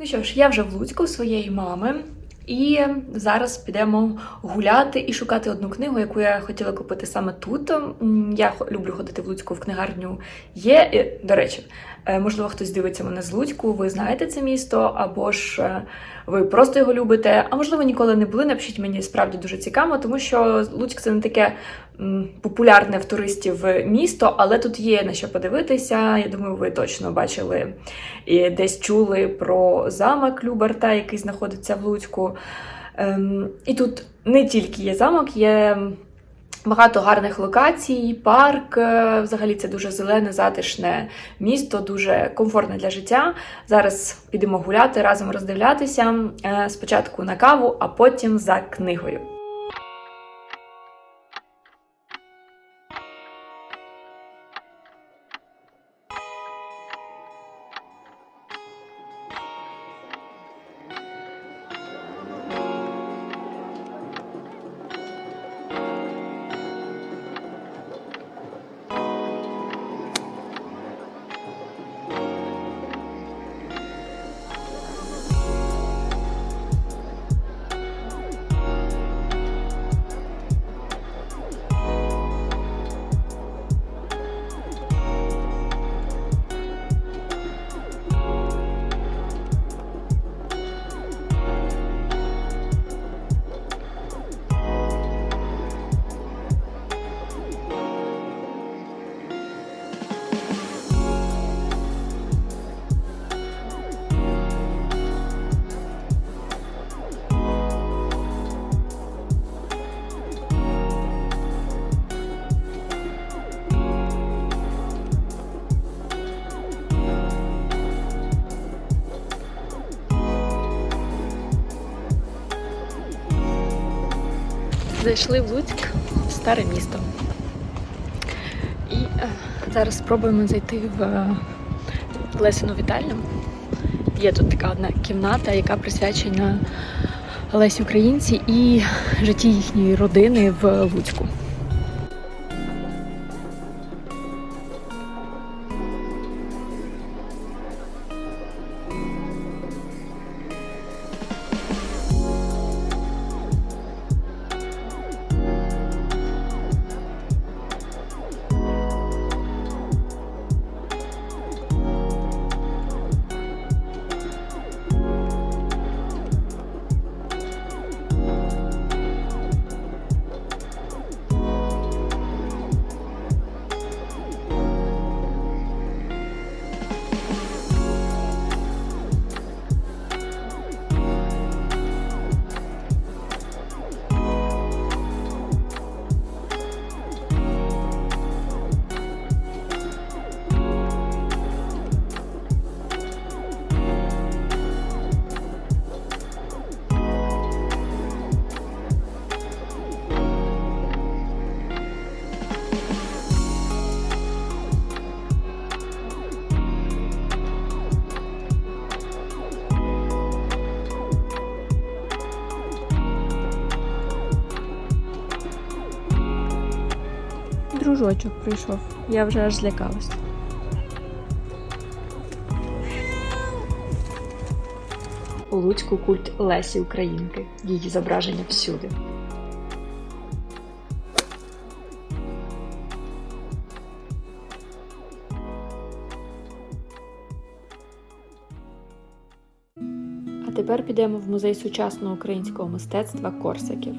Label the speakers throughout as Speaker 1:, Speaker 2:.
Speaker 1: Ну що ж, я вже в Луцьку у своєї мами. І зараз підемо гуляти і шукати одну книгу, яку я хотіла купити саме тут. Я люблю ходити в Луцьку в книгарню. Є, до речі, е, можливо, хтось дивиться мене з Луцьку, ви знаєте це місто, або ж е, ви просто його любите, а можливо, ніколи не були. Напишіть мені справді дуже цікаво, тому що Луцьк це не таке популярне в туристів місто, але тут є на що подивитися. Я думаю, ви точно бачили і десь чули про замок Люберта, який знаходиться в Луцьку. Ем, і тут не тільки є замок, є багато гарних локацій, парк. е, Взагалі це дуже зелене, затишне місто, дуже комфортне для життя. Зараз підемо гуляти, разом роздивлятися. Е, Спочатку на каву, а потім за книгою. Зайшли в Луцьк, старе місто. І е, зараз спробуємо зайти в е, Лесину вітальню. Є тут така одна кімната, яка присвячена Лесі Українці і житті їхньої родини в Луцьку. Дружочок прийшов, я вже аж злякалась. У Луцьку культ Лесі Українки. Її зображення всюди. А тепер підемо в музей сучасного українського мистецтва Корсаків.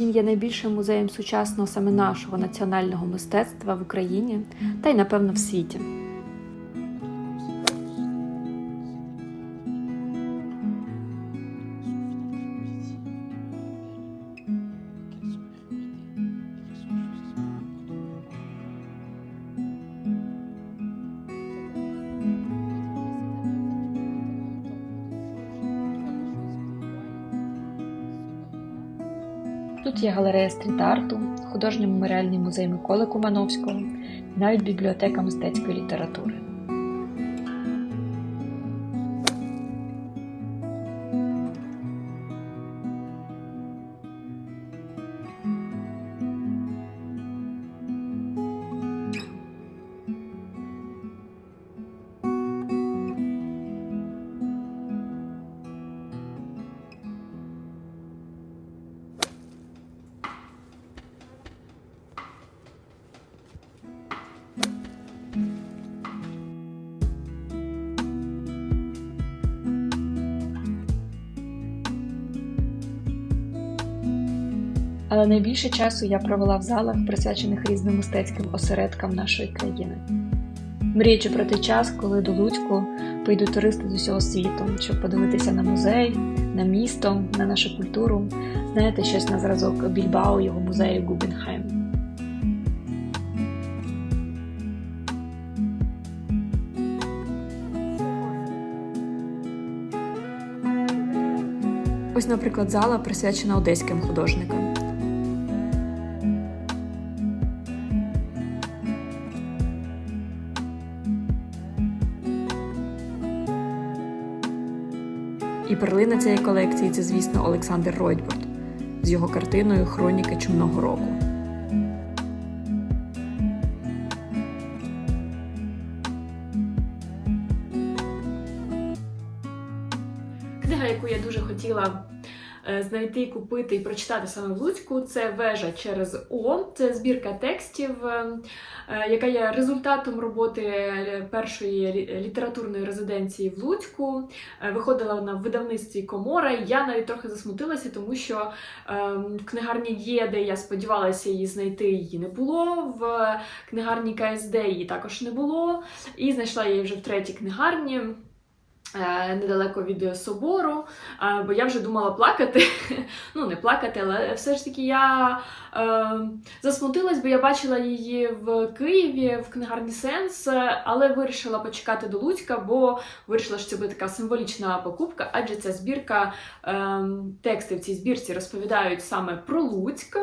Speaker 1: Він є найбільшим музеєм сучасного саме нашого національного мистецтва в Україні та й, напевно, в світі. Є галерея стріт-арту, художньо-меморіальний музей Миколи Кумановського, навіть бібліотека мистецької літератури. Але найбільше часу я провела в залах, присвячених різним мистецьким осередкам нашої країни. Мріючи про той час, коли до Луцьку прийдуть туристи з усього світу, щоб подивитися на музей, на місто, на нашу культуру, знаєте, щось на зразок Більбао, його музею Губенхайм. Ось, наприклад, зала присвячена одеським художникам. Перлина цієї колекції це, звісно, Олександр Ройтборд з його картиною Хроніки чумного року. Знайти, купити і прочитати саме в Луцьку, це Вежа через О. Це збірка текстів, е, е, яка є результатом роботи е, першої літературної резиденції в Луцьку. Виходила вона в видавництві Комора. Я навіть трохи засмутилася, тому що в книгарні є, де я сподівалася її знайти, її не було. В книгарні КСД її також не було. І знайшла її вже в третій книгарні. Е, Недалеко від собору, е, бо я вже думала плакати. Ну, не плакати, але все ж таки я е, засмутилась, бо я бачила її в Києві в книгарні Сенс, але вирішила почекати до Луцька, бо вирішила, що це буде така символічна покупка, адже ця збірка, е, тексти в цій збірці розповідають саме про Луцьк.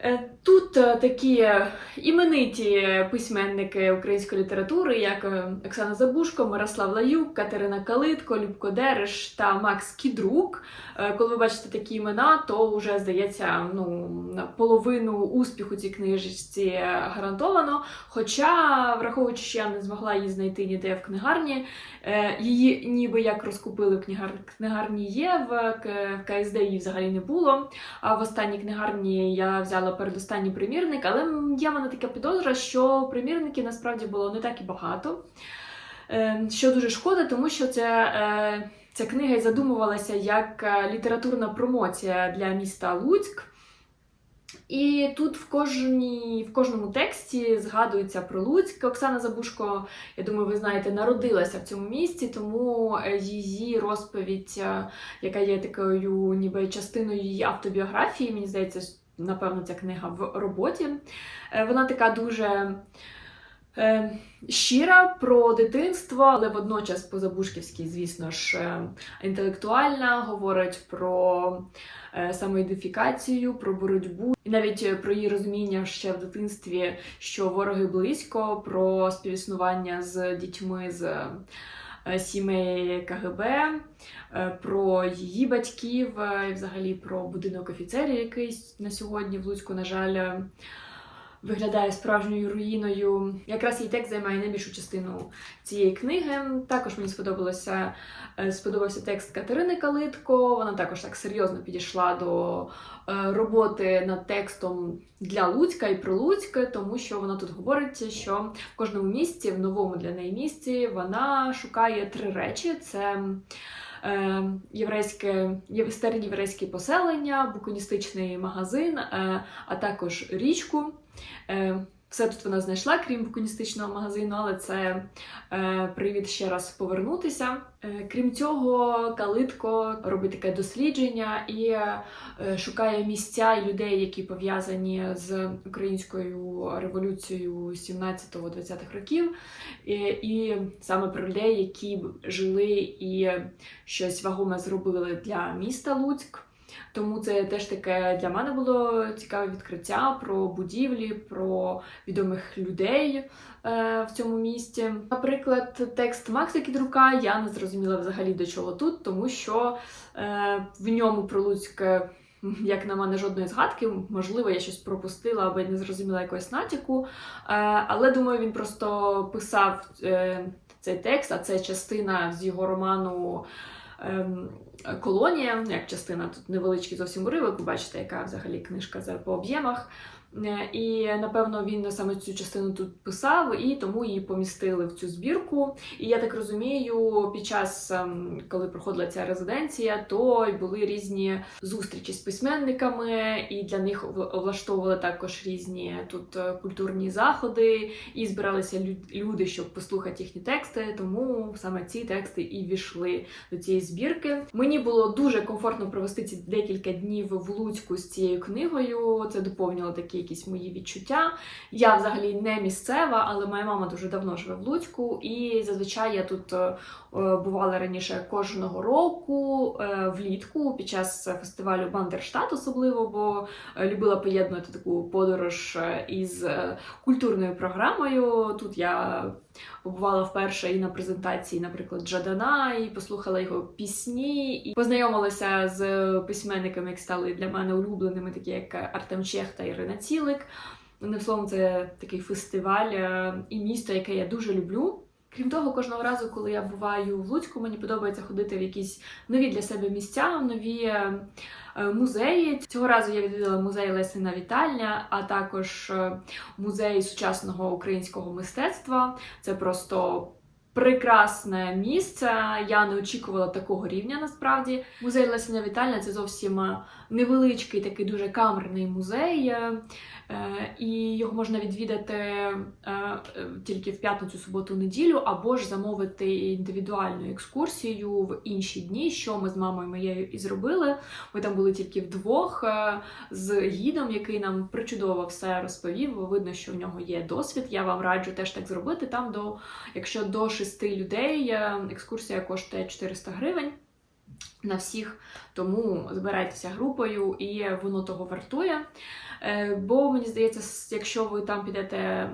Speaker 1: Е, Тут е, такі імениті письменники української літератури, як е, Оксана Забушко, Мирослав Лаюк, Катерина Калитко, Любко Дереш та Макс Кідрук. Е, Коли ви бачите такі імена, то вже здається, ну половину успіху цій книжці е, гарантовано. Хоча, враховуючи, що я не змогла її знайти ніде в книгарні, е, її ніби як розкупили в книгар... книгарні є, в КСД її взагалі не було. А в останній книгарні я взяла передостанній примірник, але є в мене така підозра, що примірників насправді було не так і багато. Е, Що дуже шкода, тому що це, ця книга і задумувалася як е, літературна промоція для міста Луцьк. І тут в, кожній, в кожному тексті згадується про Луцьк. Оксана Забушко, я думаю, ви знаєте, народилася в цьому місті, тому е, її розповідь, е, яка є такою ніби частиною її автобіографії, мені здається, напевно, ця книга в роботі. Е, Вона така дуже е, щира про дитинство, але водночас по-забушківськи, звісно ж, е, інтелектуальна, говорить про самоідентифікацію, про боротьбу, і навіть про її розуміння ще в дитинстві, що вороги близько, про співіснування з дітьми з сімей КГБ, е, про її батьків, е, і взагалі про будинок офіцерів, який на сьогодні в Луцьку, на жаль, е, виглядає справжньою руїною. Якраз її текст займає найбільшу частину цієї книги. Також мені сподобалося, е, сподобався текст Катерини Калитко. Вона також так серйозно підійшла до е, роботи над текстом для Луцька і про Луцьк, тому що вона тут говорить, що в кожному місці, в новому для неї місці, вона шукає три речі: це єврейське, старі єврейські поселення, буконістичний магазин, е, а також річку. Е, Все тут вона знайшла, крім буконістичного магазину, але це е, привід ще раз повернутися. Е, крім цього, Калитко робить таке дослідження і е, шукає місця і людей, які пов'язані з українською революцією 17-20-х років, і, і саме про людей, які жили і щось вагоме зробили для міста Луцьк. Тому це теж таке для мене було цікаве відкриття про будівлі, про відомих людей е, в цьому місті. Наприклад, текст Макса Кідрука я не зрозуміла взагалі до чого тут, тому що е, в ньому про Луцьк, е, як на мене, жодної згадки. Можливо, я щось пропустила або не зрозуміла якогось натяку. Е, але думаю, він просто писав цей текст, а це частина з його роману. Ем, Колонія, як частина тут невеличкий зовсім уривок, ви бачите, яка взагалі книжка за- по об'ємах. Е, І напевно він саме цю частину тут писав, і тому її помістили в цю збірку. І я так розумію, під час ем, коли проходила ця резиденція, то були різні зустрічі з письменниками, і для них влаштовували також різні тут е, культурні заходи, і збиралися лю- люди, щоб послухати їхні тексти. Тому саме ці тексти і війшли до цієї збірки. Мені було дуже комфортно провести ці декілька днів в Луцьку з цією книгою. Це доповнило такі якісь мої відчуття. Я взагалі не місцева, але моя мама дуже давно живе в Луцьку, і зазвичай я тут е, е, бувала раніше кожного року е, влітку під час фестивалю Бандерштат, особливо, бо любила поєднувати таку подорож із культурною програмою. Тут я побувала вперше і на презентації, наприклад, Джадана, і послухала його пісні, і познайомилася з письменниками, які стали для мене улюбленими, такі як Артем Чех та Ірина Цілик. Одним словом, це такий фестиваль е, і місто, яке я дуже люблю. Крім того, кожного разу, коли я буваю в Луцьку, мені подобається ходити в якісь нові для себе місця, нові е, музеї. Цього разу я відвідала музей Лесина Вітальня, а також е, музей сучасного українського мистецтва. Це просто прекрасне місце. Я не очікувала такого рівня насправді. Музей Лесина Вітальня це зовсім е, невеличкий, такий дуже камерний музей. е, І його можна відвідати е, е, тільки в п'ятницю, суботу, неділю, або ж замовити індивідуальну екскурсію в інші дні, що ми з мамою моєю і зробили. Ми там були тільки вдвох з гідом, який нам причудово все розповів. Видно, що в нього є досвід. Я вам раджу теж так зробити. Там до, якщо до шести людей, екскурсія коштує 400 гривень. На всіх, тому збирайтеся групою, і воно того вартує. Е, Бо мені здається, якщо ви там підете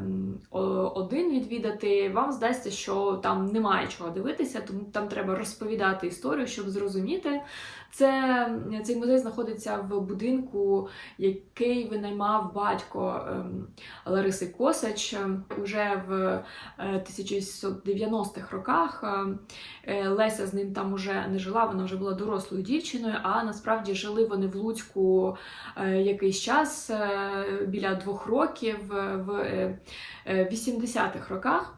Speaker 1: один відвідати, вам здасться, що там немає чого дивитися, тому там треба розповідати історію, щоб зрозуміти. Це цей музей знаходиться в будинку, який винаймав батько ем, Лариси Косач Ем, уже в е, 1990-х роках. Ем, е, Леся з ним там уже не жила, вона вже була дорослою дівчиною. А насправді жили вони в Луцьку е, якийсь час е, біля двох років в е, е, 80-х роках.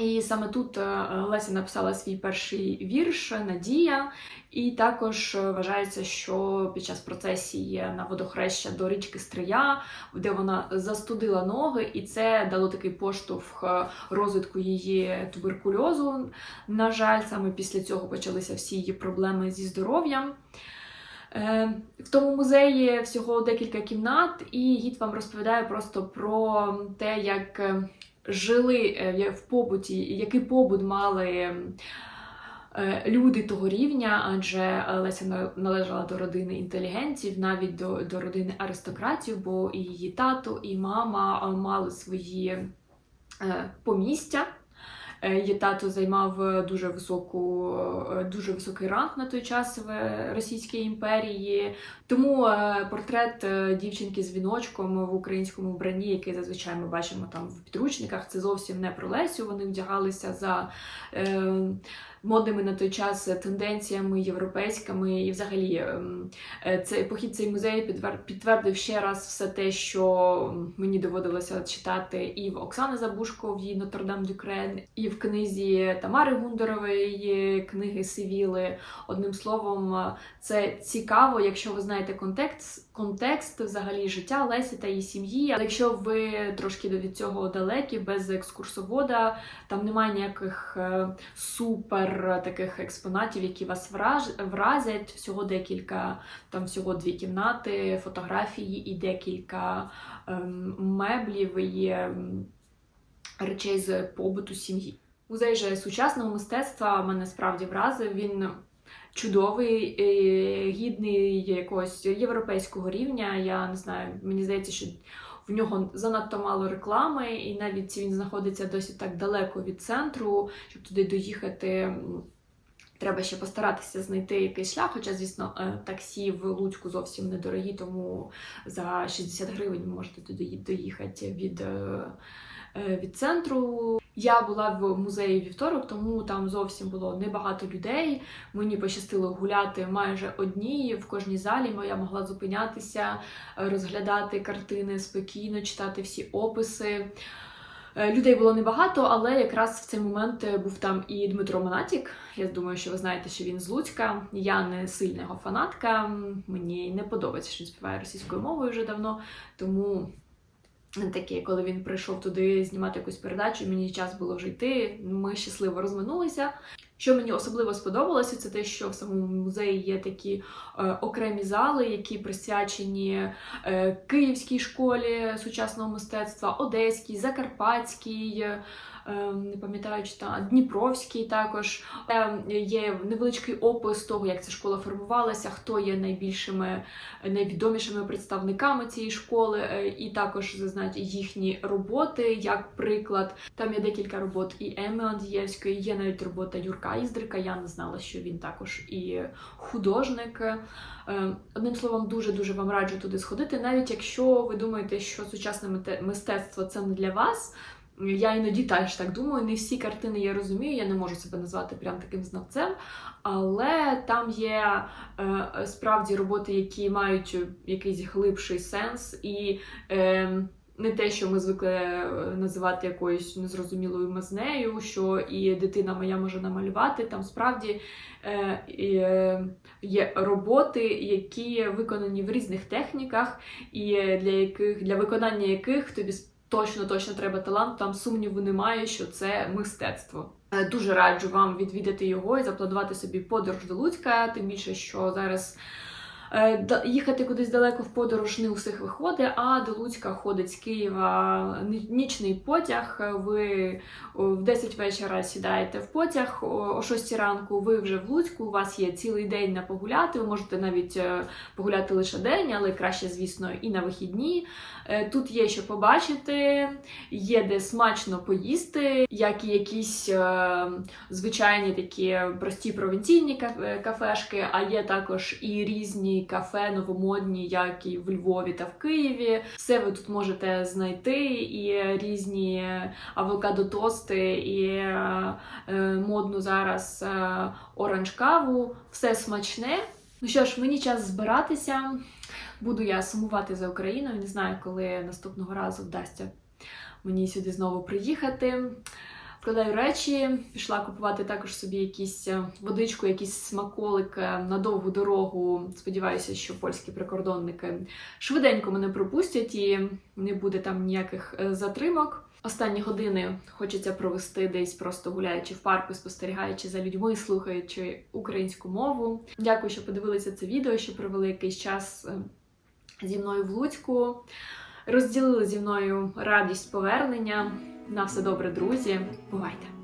Speaker 1: І саме тут е, Леся написала свій перший вірш Надія, і також е, вважається, що під час процесії на водохреща до річки Стрия, де вона застудила ноги, і це дало такий поштовх е, розвитку її туберкульозу. На жаль, саме після цього почалися всі її проблеми зі здоров'ям. В тому музеї всього декілька кімнат, і гід вам розповідає просто про те, як жили е, в побуті, який побут мали е, люди того рівня, адже Леся на- належала до родини інтелігентів, навіть до, до родини аристократів, бо і її тато, і мама е, мали свої помістя. Е, Її тато займав е, дуже високу, е, дуже високий ранг на той час в Російській імперії. Тому портрет дівчинки з віночком в українському вбранні, який зазвичай ми бачимо там в підручниках, це зовсім не про Лесю. Вони вдягалися за модними на той час тенденціями європейськими. І взагалі ем, е, цей похід цей музей підтвер- підтвердив ще раз все те, що мені доводилося читати і в Оксани Забушко в її Нотр-Дам Дюкрен, і в книзі Тамари Гундерової книги Сивіли. Одним словом, е, це цікаво, якщо ви знаєте контекст, контекст взагалі життя Лесі та її сім'ї. Але якщо ви трошки від цього далекі, без екскурсовода, там немає ніяких е, супер таких експонатів, які вас вразять. Всього декілька, там всього дві кімнати, фотографії і декілька ем, меблів і ем, речей з побуту сім'ї. Музей же сучасного мистецтва мене справді вразив. Він чудовий, е, гідний якогось європейського рівня. Я не знаю, мені здається, що в нього занадто мало реклами, і навіть він знаходиться досить так далеко від центру, щоб туди доїхати. Треба ще постаратися знайти якийсь шлях, хоча, звісно, е, таксі в Луцьку зовсім недорогі, тому за 60 гривень ви можете туди доїхати від е, від центру. Я була в музеї вівторок, тому там зовсім було небагато людей. Мені пощастило гуляти майже одній в кожній залі. Я могла зупинятися, е, розглядати картини спокійно, читати всі описи. Е, Людей було небагато, але якраз в цей момент е, був там і Дмитро Монатік. Я думаю, що ви знаєте, що він з Луцька. Я не сильна його фанатка. Мені не подобається, що він співає російською мовою вже давно. Тому таке, коли він прийшов туди знімати якусь передачу, мені час було вже йти. Ми щасливо розминулися. Що мені особливо сподобалося, це те, що в самому музеї є такі е, окремі зали, які присвячені е, Київській школі сучасного мистецтва, Одеській, Закарпатській, не пам'ятаю, чи там Дніпровській також. Е, є невеличкий опис того, як ця школа формувалася, хто є найбільшими, найвідомішими представниками цієї школи, е, і також зазначить їхні роботи, як приклад. Там є декілька робот і Еми Андієвської, є навіть робота Юрка Іздрика. Я не знала, що він також і художник. Е, Одним словом, дуже дуже вам раджу туди сходити, навіть якщо ви думаєте, що сучасне мистецтво це не для вас. Я іноді теж так думаю. Не всі картини я розумію, я не можу себе назвати прям таким знавцем, але там є е, справді роботи, які мають якийсь глибший сенс, і е, не те, що ми звикли е, називати якоюсь незрозумілою мазнею, що і дитина моя може намалювати. Там справді е, е, є роботи, які виконані в різних техніках, і для яких для виконання яких тобі точно точно треба талант, там сумніву немає, що це мистецтво. Е, Дуже раджу вам відвідати його і запланувати собі подорож до Луцька, тим більше, що зараз їхати кудись далеко в подорож не у всіх виходить, а до Луцька ходить з Києва нічний потяг. Ви в 10 вечора сідаєте в потяг, о о 6 ранку ви вже в Луцьку, у вас є цілий день на погуляти. Ви можете навіть е, погуляти лише день, але краще, звісно, і на вихідні. Е, Тут є що побачити, є де смачно поїсти, як і якісь е, звичайні такі прості провінційні кафешки, а є також і різні кафе новомодні, як і в Львові та в Києві. Все ви тут можете знайти, і різні авокадо-тости, і е, модну зараз е, оранж каву. Все смачне. Ну що ж, мені час збиратися. Буду я сумувати за Україною. Не знаю, коли наступного разу вдасться мені сюди знову приїхати. Вкладаю речі, пішла купувати також собі якісь е, водичку, якийсь смаколик е, на довгу дорогу. Сподіваюся, що польські прикордонники швиденько мене пропустять і не буде там ніяких е, затримок. Останні години хочеться провести десь просто гуляючи в парку, спостерігаючи за людьми, слухаючи українську мову. Дякую, що подивилися це відео, що провели якийсь час е, зі мною в Луцьку. Розділили зі мною радість повернення. На все добре, друзі. Бувайте!